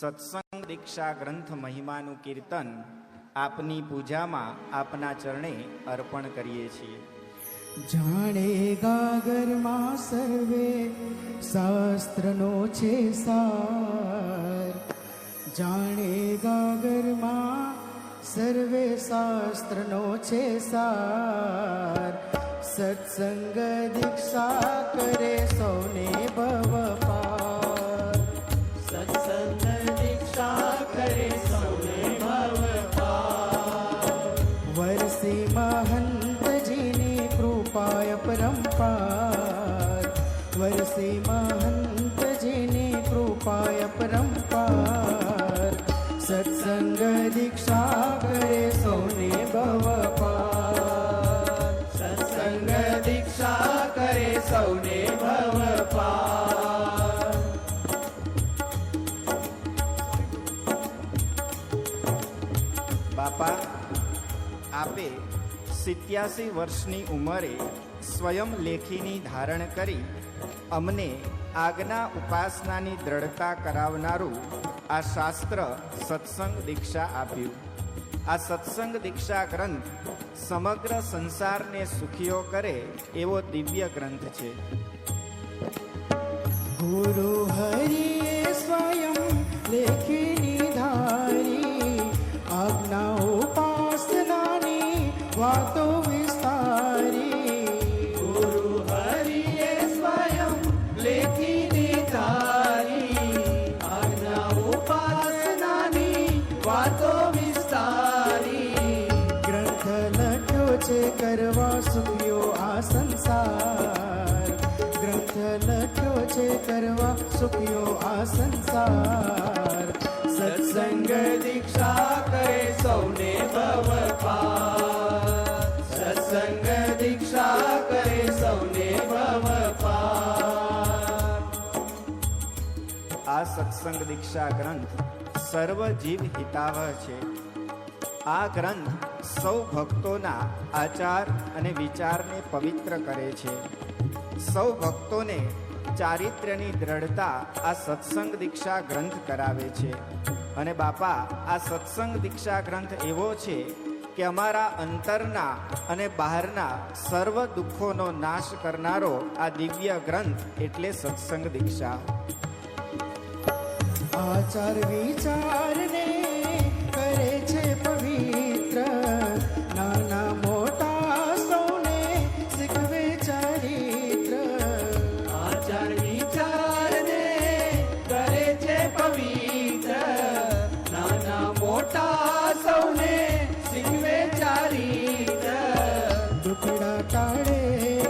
સત્સંગ દીક્ષા ગ્રંથ મહિમાનું કીર્તન આપની પૂજામાં આપના ચરણે અર્પણ કરીએ છીએ. જાણે ગાગરમાં સર્વે શાસ્ત્રનો છે સાર. જાણે ગાગરમાં સર્વે શાસ્ત્રનો છે સાર. સત્સંગ દીક્ષા કરે સૌને ભવ મહંતજીની કૃપાય પરંપાર વર્ષે મહંતજીની કૃપાય પરંપાર સત્સંગ દીક્ષા કરે સૌને ભવપાર સત્સંગ દીક્ષા કરે સૌને ભવપાર બાપા, આપે સિત્યાસી વર્ષની ઉંમરે સ્વયં લેખીની ધારણ કરી અમને આજ્ઞા ઉપાસનાની દ્રઢતા કરાવનારું આ શાસ્ત્ર સત્સંગ દીક્ષા આપ્યું. આ સત્સંગ દીક્ષા ગ્રંથ સમગ્ર સંસારને સુખીઓ કરે એવો દિવ્ય ગ્રંથ છે. ગુરુ હરિ સ્વયં લેખીની સુખ્યો આ સંસાર સત્સંગ દીક્ષા કરે સૌને ભવ સત્સંગ દીક્ષા કરે સૌને ભવ આ સત્સંગ દીક્ષા ગ્રંથ સર્વ જીવ હિતાવહ છે આ ગ્રંથ સૌ ભક્તોના આચાર અને વિચારને પવિત્ર કરે છે। સૌ ભક્તોને ચારિત્ર્યની દ્રઢતા આ સત્સંગ દીક્ષા ગ્રંથ કરાવે છે. અને બાપા, આ સત્સંગ દીક્ષા ગ્રંથ એવો છે કે અમારા અંતરના અને બહારના સર્વ દુઃખોનો નાશ કરનારો આ દિવ્ય ગ્રંથ એટલે સત્સંગ દીક્ષા. આચાર વિચારને નાના મોટા સૌને શીખવે ચારિત્ર દુખડા ટાળે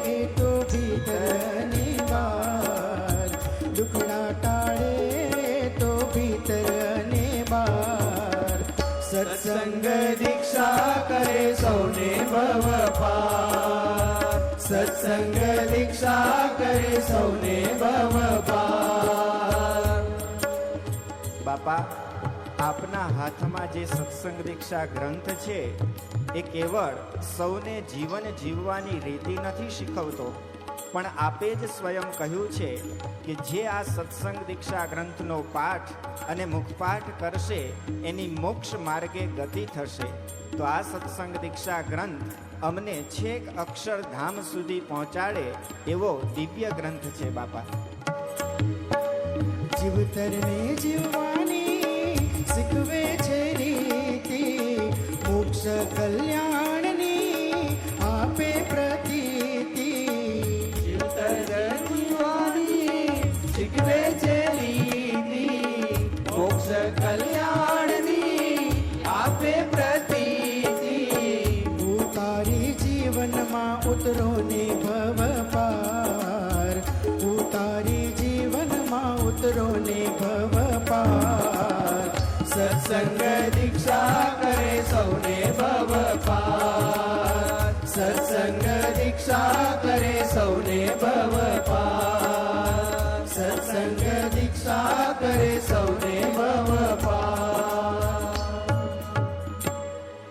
એ તો ભીતરની બાર દુખડા ટાળે તો ભીતરની બાર સત્સંગ દીક્ષા કરે સૌને ભવ પાર સત્સંગ દીક્ષા કરે સૌને ભવ પાર બાપા આપના હાથમાં જે સત્સંગ દીક્ષા ગ્રંથ છે, એ કેવળ સૌને જીવન જીવવાની રીતિ નથી શીખવતો, પણ આપે જ સ્વયં કહ્યું છે કે જે આ સત્સંગ દીક્ષા ગ્રંથનો પાઠ અને મુખપાઠ કરશે, એની મોક્ષ માર્ગે ગતિ થશે. તો આ સત્સંગ દીક્ષા ગ્રંથ અમને છેક અક્ષરધામ સુધી પહોંચાડે એવો દિવ્ય ગ્રંથ છે બાપા. જીવતરને જીવવાની શીખવે છે રીતિ, મોક્ષ કલ્યાણની આપે પ્રતીતિ. શીખવે છે રીતિ, મોક્ષ કલ્યાણની આપે પ્રતીતિ. ઉતારી જીવનમાં ઉતરો ને ભવ સત્સંગ દીક્ષા કરે સૌને ભવ પાર